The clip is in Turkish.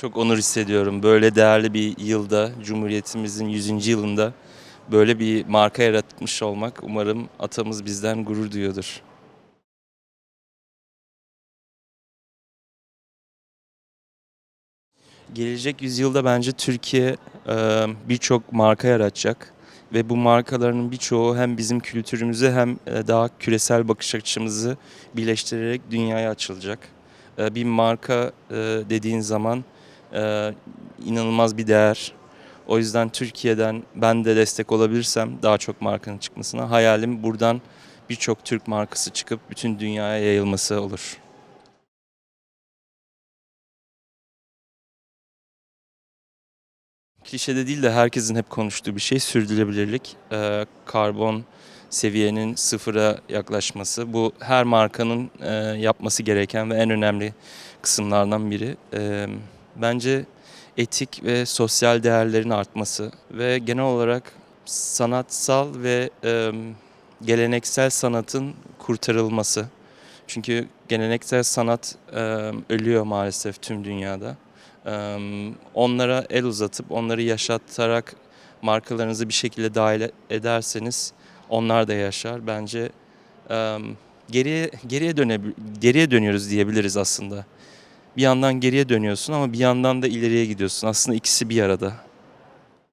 Çok onur hissediyorum. Böyle değerli bir yılda, Cumhuriyetimizin 100. yılında böyle bir marka yaratmış olmak umarım atamız bizden gurur duyuyordur. Gelecek yüzyılda bence Türkiye e, birçok marka yaratacak ve bu markaların birçoğu hem bizim kültürümüzü hem e, daha küresel bakış açımızı birleştirerek dünyaya açılacak. E, Bir marka dediğin zaman e, inanılmaz bir değer. O yüzden Türkiye'den ben de destek olabilirsem daha çok markanın çıkmasına hayalim buradan birçok Türk markası çıkıp bütün dünyaya yayılması olur. Klişede değil de herkesin hep konuştuğu bir şey sürdürülebilirlik. Ee, karbon seviyenin sıfıra yaklaşması. Bu her markanın e, yapması gereken ve en önemli kısımlardan biri. Ee, bence etik ve sosyal değerlerin artması ve genel olarak sanatsal ve e, geleneksel sanatın kurtarılması. Çünkü geleneksel sanat e, ölüyor maalesef tüm dünyada. Eee, onlara el uzatıp onları yaşatarak markalarınızı bir şekilde dahil ederseniz onlar da yaşar. Bence eee, geriye geriye döne geriye dönüyoruz diyebiliriz aslında. Bir yandan geriye dönüyorsun ama bir yandan da ileriye gidiyorsun. Aslında ikisi bir arada.